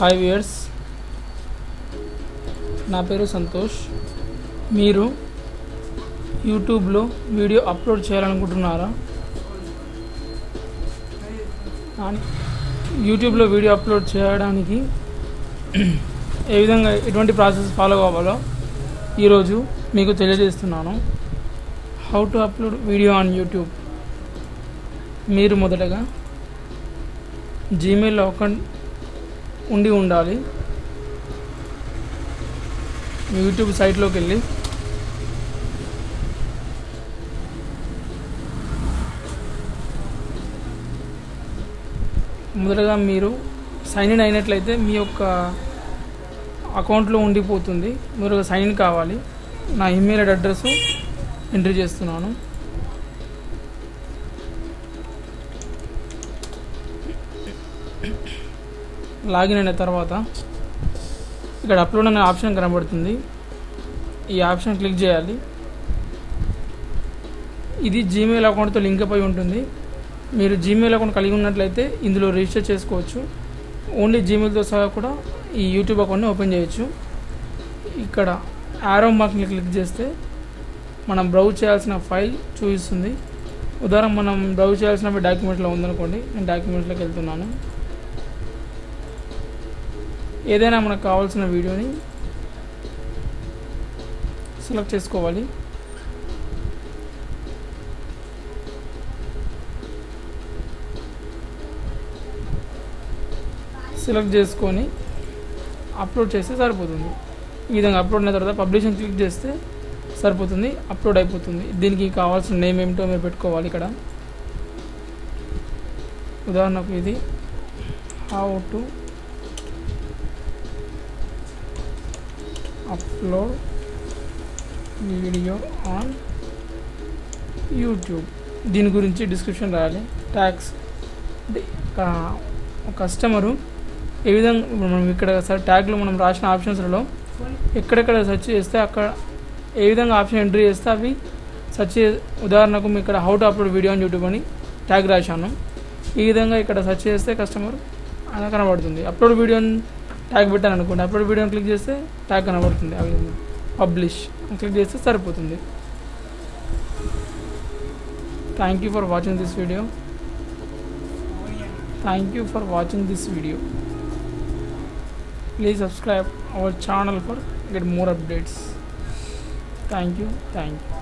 Hi viewers నా పేరు సంతోష్. మీరు యూట్యూబ్లో వీడియో అప్లోడ్ చేయాలనుకుంటున్నారా? యూట్యూబ్లో వీడియో అప్లోడ్ చేయడానికి ఏ విధంగా ఎటువంటి ప్రాసెస్ ఫాలో కావాలో ఈరోజు మీకు తెలియజేస్తున్నాను. How to upload video on YouTube. మీరు మొదటగా జీమెయిల్ అకౌంట్ ఉండి ఉండాలి. మీ యూట్యూబ్ సైట్లోకి వెళ్ళి మొదటగా మీరు సైన్ ఇన్ అయినట్లయితే మీ యొక్క అకౌంట్లో ఉండిపోతుంది. మీరు సైన్ ఇన్ కావాలి. నా ఈమెయిల్ అడ్రస్ ఎంట్రీ చేస్తున్నాను. లాగిన్ అయిన తర్వాత ఇక్కడ అప్లోడ్ అనే ఆప్షన్ కనబడుతుంది. ఈ ఆప్షన్ క్లిక్ చేయాలి. ఇది జీమెయిల్ అకౌంట్తో లింక్ అయి ఉంటుంది. మీరు జీమెయిల్ అకౌంట్ కలిగి ఉన్నట్లయితే ఇందులో రిజిస్టర్ చేసుకోవచ్చు. ఓన్లీ జీమెయిల్తో సహా కూడా ఈ యూట్యూబ్ అకౌంట్ని ఓపెన్ చేయొచ్చు. ఇక్కడ యారో మార్క్ని క్లిక్ చేస్తే మనం బ్రౌజ్ చేయాల్సిన ఫైల్ చూపిస్తుంది. ఉదాహరణ మనం బ్రౌజ్ చేయాల్సిన డాక్యుమెంట్లో ఉందనుకోండి. నేను డాక్యుమెంట్లోకి వెళ్తున్నాను. ఏదైనా మనకు కావాల్సిన వీడియోని సెలెక్ట్ చేసుకోవాలి. సెలెక్ట్ చేసుకొని అప్లోడ్ చేస్తే సరిపోతుంది. ఈ విధంగా అప్లోడ్ అయిన తర్వాత పబ్లిషన్ క్లిక్ చేస్తే సరిపోతుంది అప్లోడ్ అయిపోతుంది. దీనికి కావాల్సిన నేమ్ ఏమిటో మీరు పెట్టుకోవాలి ఇక్కడ. ఉదాహరణకు ఇది how to upload video on YouTube. దీని గురించి డిస్క్రిప్షన్ రాయాలి. ట్యాక్స్. కస్టమరు ఏ విధంగా మనం ఇక్కడ సార్ ట్యాగ్లో మనం రాసిన ఆప్షన్స్లలో ఎక్కడెక్కడ సెర్చ్ చేస్తే అక్కడ ఏ విధంగా ఆప్షన్ ఎంట్రీ చేస్తే అవి సెర్చ్ చే ఉదాహరణకు మీ ఇక్కడ how to upload video on YouTube అని ట్యాగ్ రాశాను. ఈ విధంగా ఇక్కడ సెర్చ్ చేస్తే కస్టమర్ అలా కనబడుతుంది. అప్లోడ్ వీడియో ట్యాగ్ పెట్టాను అనుకోండి అప్లోడ్ వీడియోని క్లిక్ చేస్తే ట్యాగ్ కనబడుతుంది ఆ విధంగా పబ్లిష్ క్లిక్ చేస్తే సరిపోతుంది thank you for watching this video thank you for watching this video please subscribe our channel for get more updates thank you thank you